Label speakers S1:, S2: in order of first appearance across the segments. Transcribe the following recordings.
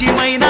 S1: కొండల్లోన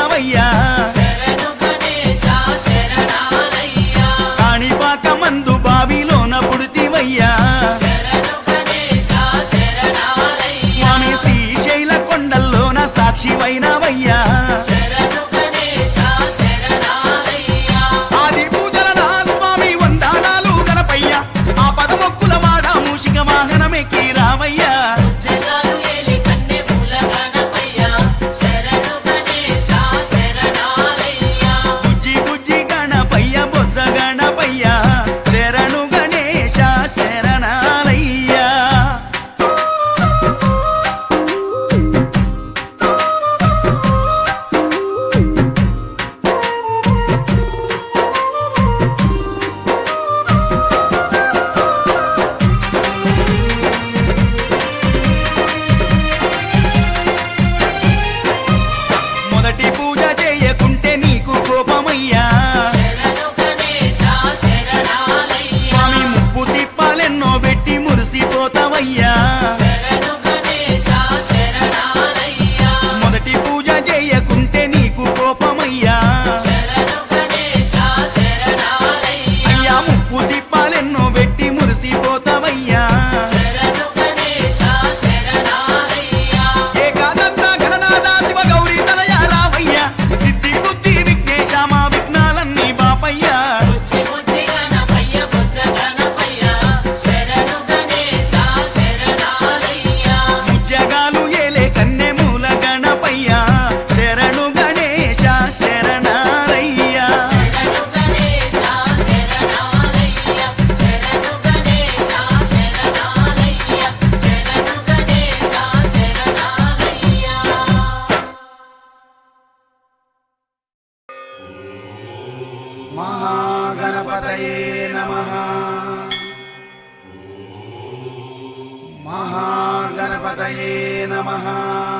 S1: మహాగణపతయే నమః.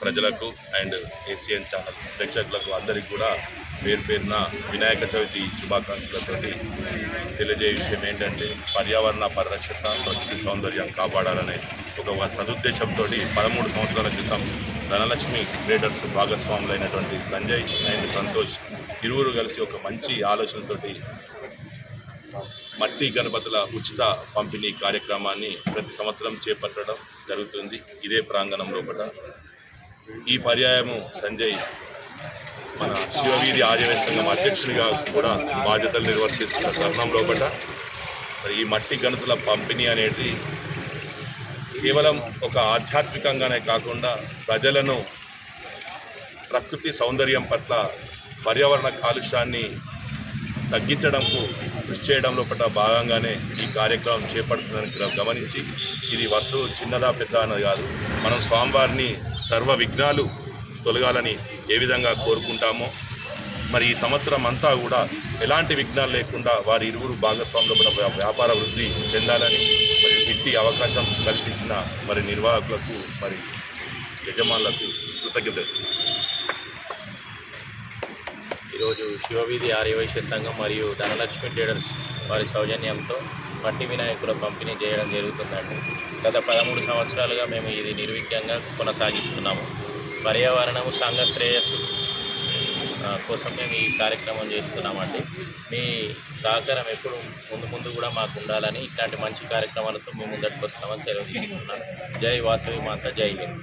S2: ప్రజలకు అండ్ ఏసియన్ ఛానల్ ప్రేక్షకులకు అందరికీ కూడా పేరు పేరున వినాయక చవితి శుభాకాంక్షలతో తెలియజే విషయం ఏంటంటే పర్యావరణ పరిరక్షణ ప్రకృతి సౌందర్యం కాపాడాలనే ఒక సదుద్దేశంతో పదమూడు సంవత్సరాల క్రితం ధనలక్ష్మి ట్రేడర్స్ భాగస్వాములైనటువంటి సంజయ్ అండ్ సంతోష్ ఇరువురు కలిసి ఒక మంచి ఆలోచనతోటి మట్టి గణపతుల ఉచిత పంపిణీ కార్యక్రమాన్ని ప్రతి సంవత్సరం చేపట్టడం జరుగుతుంది. ఇదే ప్రాంగణం లోపల ఈ పర్యాయము సంజయ్ మన శివవీధి ఆర్యవేశ సంఘం అధ్యక్షునిగా కూడా బాధ్యతలు నిర్వర్తిస్తున్న తరుణంలో పట మరి ఈ మట్టి గణతుల పంపిణీ అనేది కేవలం ఒక ఆధ్యాత్మికంగానే కాకుండా ప్రజలను ప్రకృతి సౌందర్యం పట్ల పర్యావరణ కాలుష్యాన్ని తగ్గించడంకు కృషి చేయడంలో పట్ల భాగంగానే ఈ కార్యక్రమం చేపడుతుందని గమనించి ఇది వస్తువు చిన్నదా పెద్ద అన్నది కాదు. మనం స్వామివారిని సర్వ విఘ్నాలు తొలగాలని ఏ విధంగా కోరుకుంటామో మరి ఈ సంవత్సరం అంతా కూడా ఎలాంటి విఘ్నాలు లేకుండా వారి ఇరువురు భాగస్వాములు కూడా వ్యాపార వృద్ధి చెందాలని మరి ఇట్టి అవకాశం కల్పించిన మరి నిర్వాహకులకు మరి యజమానులకు కృతజ్ఞతలు.
S3: ఈరోజు శివవీధి ఆర్యవైశ్య సంఘం మరియు ధనలక్ష్మి ట్రేడర్స్ వారి సౌజన్యంతో మట్టి వినాయకుల పంపిణీ చేయడం జరుగుతుందండి. గత పదమూడు సంవత్సరాలుగా మేము ఇది నిర్విఘ్నంగా కొనసాగిస్తున్నాము. పర్యావరణము సంఘ శ్రేయస్సు కోసం మేము ఈ కార్యక్రమం చేస్తున్నామండి. మీ సహకారం ఎప్పుడు ముందు ముందు కూడా మాకు ఉండాలని ఇట్లాంటి మంచి కార్యక్రమాలతో మేము ముందటికి వస్తామని తెలియజేస్తున్నాను జై వాసవి మాత జై హింద్.